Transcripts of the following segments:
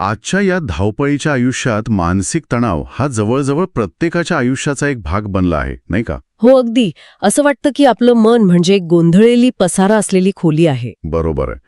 आजच्या या धावपळीच्या आयुष्यात मानसिक तणाव हा जवळजवळ प्रत्येकाच्या आयुष्याचा एक भाग बनला आहे नाही का? हो अगदी. असं वाटतं की आपलं मन म्हणजे एक गोंधळलेली पसारा असलेली खोली आहे. बरोबर आहे.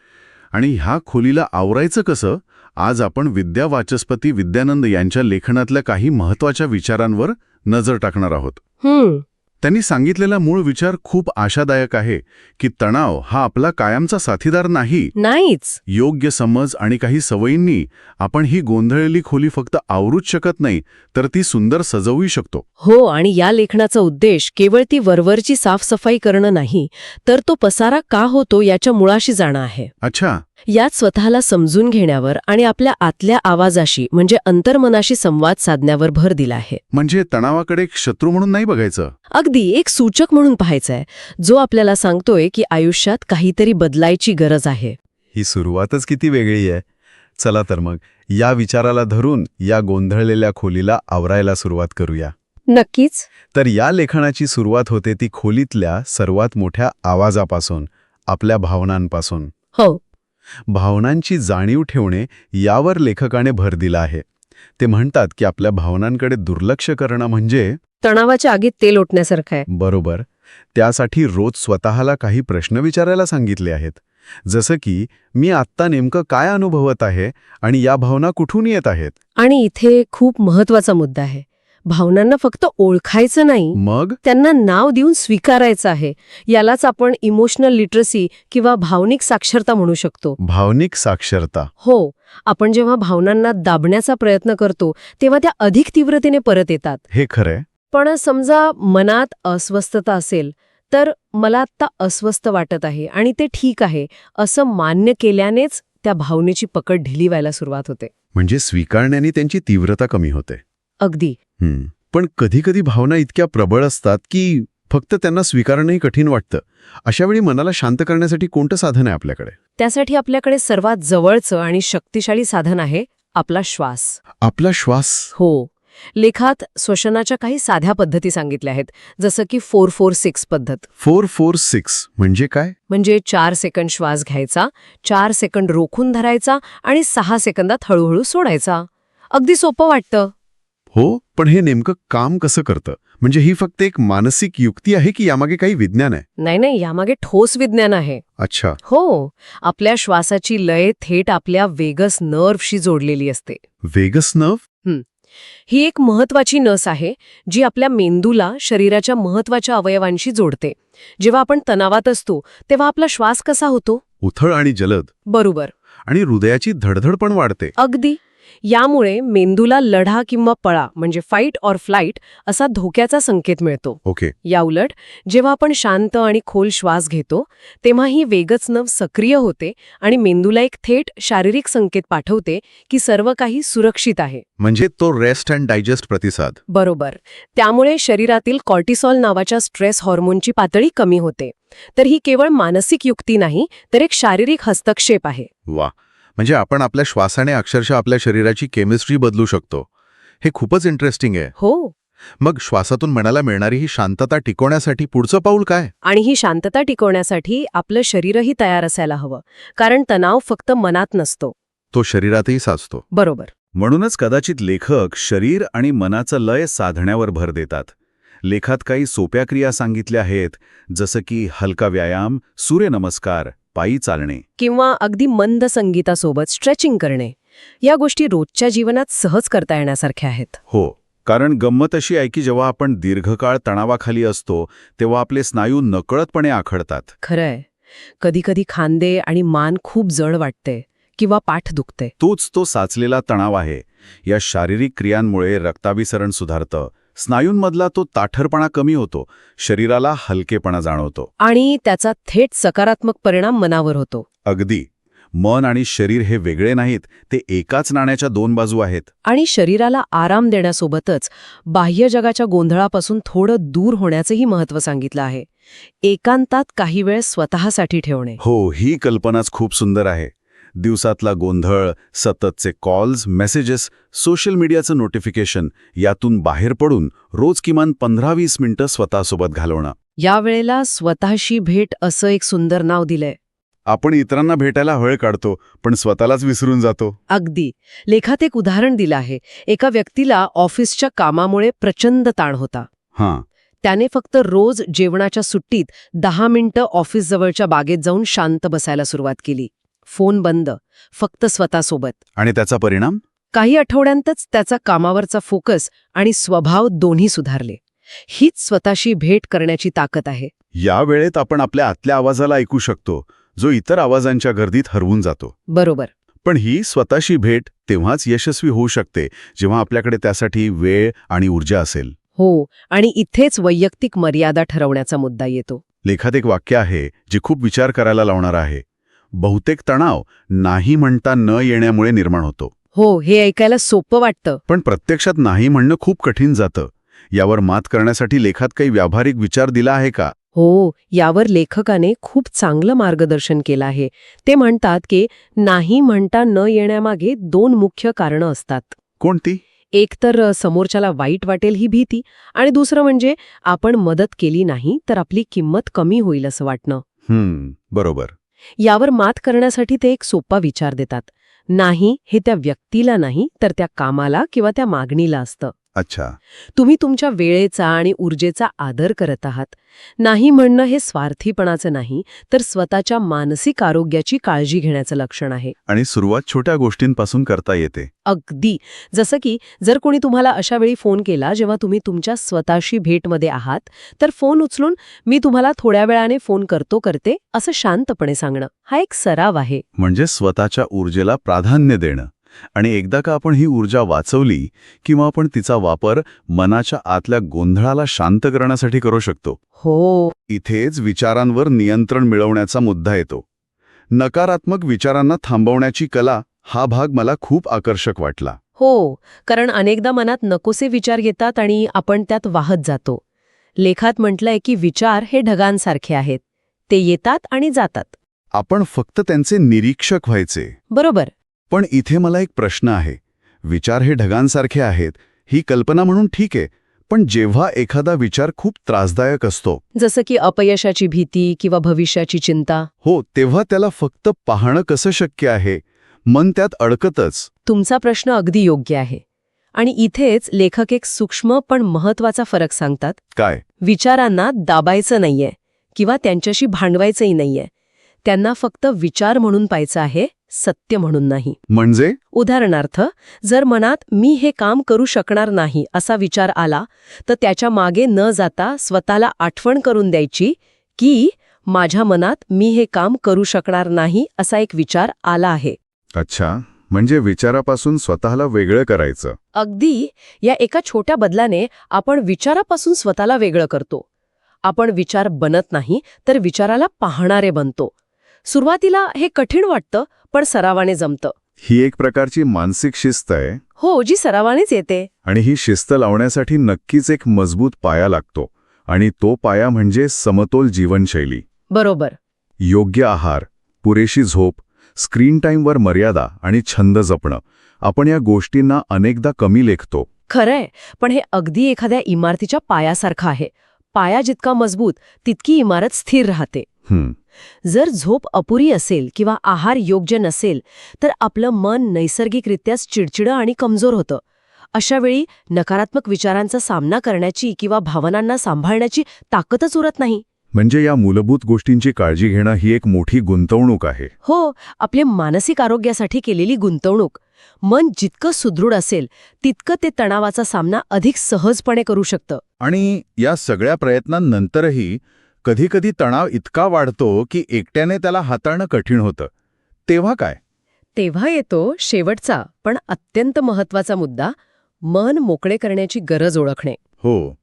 आणि ह्या खोलीला आवरायचं कसं? आज आपण विद्या वाचस्पती विद्यानंद यांच्या लेखनातल्या काही महत्त्वाच्या विचारांवर नजर टाकणार आहोत. हम्म. त्यांनी सांगितलेला मूळ विचार खूप आशादायक आहे की तणाव हा आपला कायमचा साथीदार नाही. नाहीच. योग्य समज आणि काही सवयींनी आपण ही गोंधळलेली खोली फक्त आवरूच शकत नाही तर ती सुंदर सजवू शकतो. हो आणि या लेखनाचा उद्देश केवळ ती वरवरची साफसफाई करणं नाही तर तो पसारा का होतो याच्या मुळाशी जाणं आहे. अच्छा. यात स्वतःला समजून घेण्यावर आणि आपल्या आतल्या आवाजाशी म्हणजे अंतर्मनाशी संवाद साधण्यावर भर दिला आहे. म्हणजे तणावाकडे एक शत्रू म्हणून नाही बघायचं? अगदी एक सूचक म्हणून पाहायचंय जो आपल्याला सांगतोय की आयुष्यात काहीतरी बदलायची गरज आहे. ही सुरुवातच किती वेगळी आहे. चला तर मग या विचाराला धरून या गोंधळलेल्या खोलीला आवरायला सुरुवात करूया. नक्कीच. तर या लेखनाची सुरुवात होते ती खोलीतल्या सर्वात मोठ्या आवाजापासून आपल्या भावनांपासून. हो. भावनांची जाणीव ठेवणे यावर लेखकाने भर दिला आहे. ते म्हणतात की आपल्या भावनांकडे दुर्लक्ष करणं म्हणजे तणावाच्या आगीत तेल ओतण्यासारखं आहे. बरोबर. त्यासाठी रोज स्वतःला काही प्रश्न विचारायला सांगितले आहेत. जसं की मी आत्ता नेमकं काय अनुभवत आहे आणि या भावना कुठून येत आहेत? आणि इथे खूप महत्त्वाचा मुद्दा आहे. भावनांना फक्त ओळखायचं नाही. मग? त्यांना नाव देऊन स्वीकारायचं आहे. यालाच आपण इमोशनल लिटरसी किंवा भावनिक साक्षरता म्हणू शकतो. भावनिक साक्षरता. हो आपण जेव्हा भावनांना दाबण्याचा प्रयत्न करतो तेव्हा त्या अधिक तीव्रतेने परत येतात. हे खरंय. पण समजा मनात अस्वस्थता असेल तर मला आत्ता अस्वस्थ वाटत आहे आणि ते ठीक आहे असं मान्य केल्यानेच त्या भावनेची पकड ढिली व्हायला सुरुवात होते. म्हणजे स्वीकारण्याने त्यांची तीव्रता कमी होते. अगदी. पण कधीकधी भावना इतक्या प्रबळ असतात की फक्त त्यांना स्वीकारणंही कठीण वाटतं. अशावेळी मनाला शांत करण्यासाठी कोणतं साधन आहे आपल्याकडे? त्यासाठी आपल्याकडे सर्वात जवळचं आणि शक्तिशाली साधन आहे आपला श्वास. आपला श्वास? हो. लेखात श्वसनाच्या काही साध्या पद्धती सांगितल्या आहेत जसं की फोर फोर सिक्स पद्धत. फोर फोर सिक्स म्हणजे काय? म्हणजे चार सेकंद श्वास घ्यायचा चार सेकंद रोखून धरायचा आणि सहा सेकंदात हळूहळू सोडायचा. अगदी सोपं वाटतं. हो पण हे नेमकं काम कसं करतं? म्हणजे ही फक्त एक मानसिक युक्ती आहे की यामागे काही विज्ञान आहे? नाही नाही यामागे ठोस विज्ञान आहे. अच्छा. हो आपल्या श्वासाची लय थेट आपल्या वेगस नर्वशी जोडलेली असते. वेगस नर्व ही. एक महत्वाची नस आहे जी आपल्या मेंदूला शरीराच्या महत्त्वाच्या अवयवांशी जोडते. जेव्हा आपण तणावात असतो तेव्हा आपला श्वास कसा होतो? उथळ आणि जलद. बरोबर. आणि हृदयाची धडधड पण वाढते. अगदी. यामुळे मेंदूला लढा किंवा पळा म्हणजे फाईट ऑर फ्लाईट असा धोक्याचा संकेत मिळतो. ओके. याउलट जेव्हा आपण शांत आणि खोल श्वास घेतो तेव्हा ही वेगच नव सक्रिय होते आणि मेंदूला एक थेट शारीरिक संकेत पाठवते की सर्व काही सुरक्षित आहे. म्हणजे तो रेस्ट अँड डायजेस्ट प्रतिसाद. बरोबर. त्यामुळे शरीरातील कॉर्टिसॉल नावाच्या स्ट्रेस हॉर्मोनची पातळी कमी होते. तर ही केवळ मानसिक युक्ती नाही तर एक शारीरिक हस्तक्षेप आहे. वा. म्हणजे आपण आपल्या श्वासाने अक्षरशः आपल्या शरीराची केमिस्ट्री बदलू शकतो. हे खूपच इंटरेस्टिंग आहे. हो. मग श्वासातून मनाला मिळणारी ही शांतता टिकवण्यासाठी पुढचं पाऊल काय? आणि ही शांतता टिकवण्यासाठी आपलं शरीरही तयार असायला हवं. कारण तणाव फक्त मनात नसतो. तो शरीरातही साचतो. बरोबर. म्हणूनच कदाचित लेखक शरीर आणि मनाचं लय साधण्यावर भर देतात. लेखात काही सोप्या क्रिया सांगितल्या आहेत जसं की हलका व्यायाम सूर्यनमस्कार पायी चालणे. किंवा अगदी मंद संगीतासोबत स्ट्रेचिंग करणे. या गोष्टी रोजच्या जीवनात सहज करता येण्यासारख्या आहेत. हो कारण गंमत अशी आहे की जेव्हा आपण दीर्घकाळ तणावाखाली असतो तेव्हा आपले स्नायू नकळतपणे आखडतात. खरंय. कधीकधी खांदे आणि मान खूप जड वाटते किंवा पाठ दुखते. तोच तो साचलेला तणाव आहे. या शारीरिक क्रियांमुळे रक्ताभिसरण सुधारतं. स्नायूंमधला तो ताठरपणा कमी होतो शरीराला हलकेपणा जाणवतो. आणि त्याचा थेट सकारात्मक परिणाम मनावर होतो. अगदी. मन आणि शरीर हे वेगळे नाहीत ते एकाच नाण्याच्या दोन बाजू आहेत. आणि शरीराला आराम देण्यासोबतच बाह्य जगाच्या गोंधळापासून थोडं दूर होण्याचंही महत्त्व सांगितलं आहे. एकांतात काही वेळ स्वतःसाठी ठेवणे. हो ही कल्पनाच खूप सुंदर आहे. दिवसातला गोंधळ सततचे कॉल्स मेसेजेस सोशल मीडियाचं नोटिफिकेशन यातून बाहेर पडून रोज किमान पंधरा वीस मिनिटं स्वतःसोबत घालवणं. यावेळेला स्वतःशी भेट असं एक सुंदर नाव दिलंय. आपण इतरांना भेटायला वेळ काढतो पण स्वतःलाच विसरून जातो. अगदी. लेखात एक उदाहरण दिलं आहे. एका व्यक्तीला ऑफिसच्या कामामुळे प्रचंड ताण होता. हां. त्याने फक्त रोज जेवणाच्या सुट्टीत दहा मिनिटं ऑफिसजवळच्या बागेत जाऊन शांत बसायला सुरुवात केली. फोन बंद फक्त स्वतःसोबत. आणि त्याचा परिणाम? काही आठवड्यांतच त्याचा कामावरचा फोकस आणि स्वभाव दोन्ही सुधारले. हीच स्वतःशी भेट करण्याची ताकद आहे. या वेळेत आपण आपल्या आतल्या आवाजाला ऐकू शकतो जो इतर आवाजांच्या गर्दीत हरवून जातो. बरोबर. पण ही स्वतःशी भेट तेव्हाच यशस्वी होऊ शकते जेव्हा आपल्याकडे त्यासाठी वेळ आणि ऊर्जा असेल. हो आणि इथेच वैयक्तिक मर्यादा ठरवण्याचा मुद्दा येतो. लेखात एक वाक्य आहे जे खूप विचार करायला लावणार आहे. बहुतेक तणाव नाही म्हणता न येण्यामुळे निर्माण होतो. हो हे ऐकायला सोपं वाटतं. पण प्रत्यक्षात नाही म्हणणं खूप कठीण जातं. यावर मात करण्यासाठी लेखात काही व्यावहारिक विचार दिला आहे का? हो यावर लेखकाने खूप चांगलं मार्गदर्शन केलं आहे. ते म्हणतात की नाही म्हणता न येण्यामागे दोन मुख्य कारणं असतात. कोणती? एक तर समोरच्याला वाईट वाटेल ही भीती आणि दुसरं म्हणजे आपण मदत केली नाही तर आपली किंमत कमी होईल असं वाटणं. हम्म बरोबर. यावर मात करण्यासाठी ते एक सोपा विचार देतात. नाही हे त्या व्यक्तीला नाही तर त्या कामाला किंवा त्या मागणीला असतं. अच्छा. तुम्ही तुमच्या वेळेचा आणि ऊर्जेचा आदर करत आहात. नाही म्हणणं हे स्वार्थीपणाचं नाही तर स्वतःच्या मानसिक आरोग्याची काळजी घेण्याचं लक्षण आहे. आणि सुरुवात छोट्या गोष्टींपासून करता येते. अगदी. जसं की जर कोणी तुम्हाला अशा वेळी फोन केला जेव्हा तुम्ही तुमच्या स्वतःशी भेटमध्ये आहात तर फोन उचलून मी तुम्हाला थोड्या वेळाने फोन करतो करते असं शांतपणे सांगणं हा एक सराव आहे. म्हणजे स्वतःच्या ऊर्जेला प्राधान्य देणं. आणि एकदा का आपण ही ऊर्जा वाचवली किंवा आपण तिचा वापर मनाच्या आतल्या गोंधळाला शांत करण्यासाठी करू शकतो. हो. इथेच विचारांवर नियंत्रण मिळवण्याचा मुद्दा येतो. नकारात्मक विचारांना थांबवण्याची कला हा भाग मला खूप आकर्षक वाटला. हो कारण अनेकदा मनात नकोसे विचार येतात आणि आपण त्यात वाहत जातो. लेखात म्हटलंय की विचार हे ढगांसारखे आहेत. ते येतात आणि जातात. आपण फक्त त्यांचे निरीक्षक व्हायचे. बरोबर. पण इथे मला एक प्रश्न आहे. विचार हे ढगांसारखे आहेत. ही कल्पना म्हणून ठीक आहे पण जेव्हा एखादा विचार खूप त्रासदायक असतो. जसं की अपयशाची भीती किंवा भविष्याची चिंता. हो तेव्हा त्याला फक्त पाहणं कसं शक्य आहे? मन त्यात अडकतच. तुमचा प्रश्न अगदी योग्य आहे. आणि इथेच लेखक एक सूक्ष्म पण महत्त्वाचा फरक सांगतात. काय? विचारांना दाबायचं नाहीये किंवा त्यांच्याशी भांडवायचंही नाहीये. त्यांना फक्त विचार म्हणून पाहायचं आहे सत्य म्हणून नाही. म्हणजे? उदाहरणार्थ जर मनात मी हे काम करू शकणार नाही असा विचार आला तर त्याच्यामागे न जाता स्वतःला आठवण करून द्यायची की माझ्या मनात मी हे काम करू शकणार नाही असा एक विचार आला आहे. अच्छा म्हणजे विचारापासून स्वतःला वेगळं करायचं. अगदी या एका छोट्या बदलाने आपण विचारापासून स्वतःला वेगळं करतो. आपण विचार बनत नाही तर विचाराला पाहणारे बनतो. सुरुवातीला हे कठीण वाटतं पण सरावाने जमतं. ही एक प्रकारची मानसिक शिस्त आहे. हो जी सरावानेच येते. आणि ही शिस्त लावण्यासाठी नक्कीच एक मजबूत पाया लागतो. आणि तो पाया म्हणजे समतोल जीवनशैली. बरोबर. योग्य आहार पुरेशी झोप स्क्रीन टाईमवर मर्यादा आणि छंद जपणं. आपण या गोष्टींना अनेकदा कमी लेखतो. खरंय पण हे अगदी एखाद्या इमारतीच्या पायासारखं आहे. पाया जितका मजबूत तितकी इमारत स्थिर राहते. हं, जर झोप अपुरी असेल किंवा आहार योग्य नसेल तर आपलं मन नैसर्गिकरित्याच चिडचिडं आणि कमजोर होतं. अशा वेळी नकारात्मक विचारांचा सामना करण्याची किंवा भावनांना सांभाळण्याची ताकदच उरत नाही. म्हणजे या मूलभूत गोष्टींची काळजी घेणं ही एक मोठी गुंतवणूक आहे. हो आपल्या मानसिक आरोग्यासाठी केलेली गुंतवणूक. मन जितकं सुदृढ असेल तितकं ते तणावाचा सामना अधिक सहजपणे करू शकतं. आणि या सगळ्या प्रयत्नांनंतरही कधीकधी तणाव इतका वाढतो की एकट्याने त्याला हाताळणं कठीण होतं. तेव्हा काय? तेव्हा येतो शेवटचा पण अत्यंत महत्त्वाचा मुद्दा मन मोकळे करण्याची गरज ओळखणे. हो.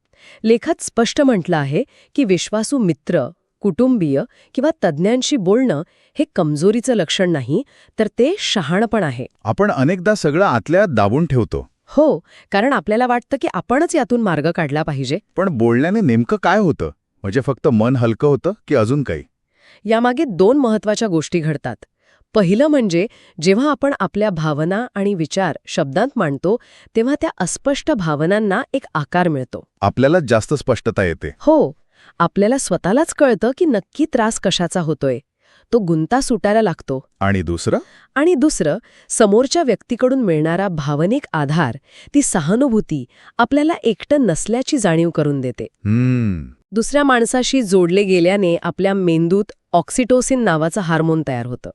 लेखात स्पष्ट म्हटलं आहे की विश्वासू मित्र कुटुंबीय किंवा तज्ज्ञांशी बोलणं हे कमजोरीचं लक्षण नाही तर ते शहाणपण आहे. आपण अनेकदा सगळं आतल्या दाबून ठेवतो. हो कारण आपल्याला वाटतं की आपणच यातून मार्ग काढला पाहिजे. पण बोलण्याने नेमकं काय होतं? म्हणजे फक्त मन हलकं होतं की अजून काही? यामागे दोन महत्त्वाच्या गोष्टी घडतात. पहिलं म्हणजे जेव्हा आपण आपल्या भावना आणि विचार शब्दांत मांडतो तेव्हा त्या अस्पष्ट भावनांना एक आकार मिळतो. आपल्याला जास्त स्पष्टता येते. हो आपल्याला स्वतःलाच कळतं की नक्की त्रास कशाचा होतोय. तो गुंता सुटायला लागतो. आणि दुसरं? आणि दुसरं समोरच्या व्यक्तीकडून मिळणारा भावनिक आधार ती सहानुभूती आपल्याला एकटं नसल्याची जाणीव करून देते. दुसऱ्या माणसाशी जोडले गेल्याने आपल्या मेंदूत ऑक्सिटोसिन नावाचं हार्मोन तयार होतं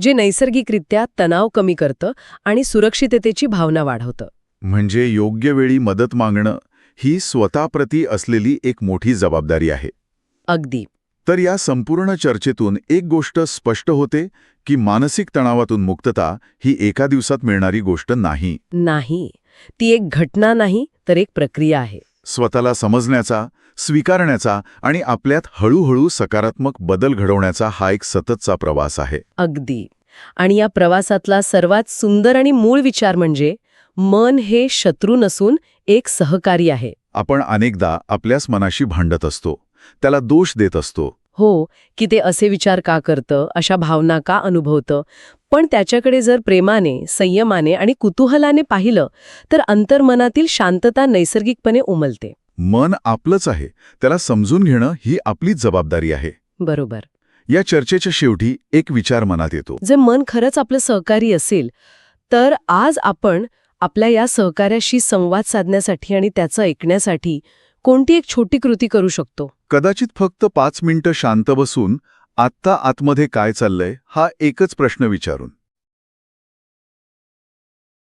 जे नैसर्गिकरित्या तणाव कमी करतं आणि सुरक्षिततेची भावना वाढवतं. म्हणजे योग्य वेळी मदत मागणं ही स्वतःप्रती असलेली एक मोठी जबाबदारी आहे. अगदी. तर या संपूर्ण चर्चेतून एक गोष्ट स्पष्ट होते की मानसिक तणावातून मुक्तता ही एका दिवसात मिळणारी गोष्ट नाही. नाही. ती एक घटना नाही तर एक प्रक्रिया आहे. स्वतःला समजण्याचा स्वीकारण्याचा आणि आपल्यात हळूहळू सकारात्मक बदल घडवण्याचा हा एक सततचा प्रवास आहे. अगदी. आणि या प्रवासातला सर्वात सुंदर आणि मूळ विचार म्हणजे मन हे शत्रू नसून एक सहकारी आहे. आपण अनेकदा आपल्याच मनाशी भांडत असतो. त्याला दोष देत असतो. हो की ते असे विचार का करतं अशा भावना का अनुभवतं? पण त्याच्याकडे जर प्रेमाने संयमाने आणि कुतूहलाने पाहिलं तर अंतर्मनातील शांतता नैसर्गिकपणे उमलते. मन आपलंच आहे त्याला समजून घेणं ही आपलीच जबाबदारी आहे. बरोबर. या चर्चेच्या शेवटी एक विचार मनात येतो. जे मन खरंच आपलं सहकारी असेल तर आज आपण आपल्या या सहकार्याशी संवाद साधण्यासाठी आणि त्याचं ऐकण्यासाठी कोणती एक छोटी कृती करू शकतो? कदाचित फक्त पाच मिनिटं शांत बसून आत्ता आतमध्ये काय चाललंय हा एकच प्रश्न विचारून.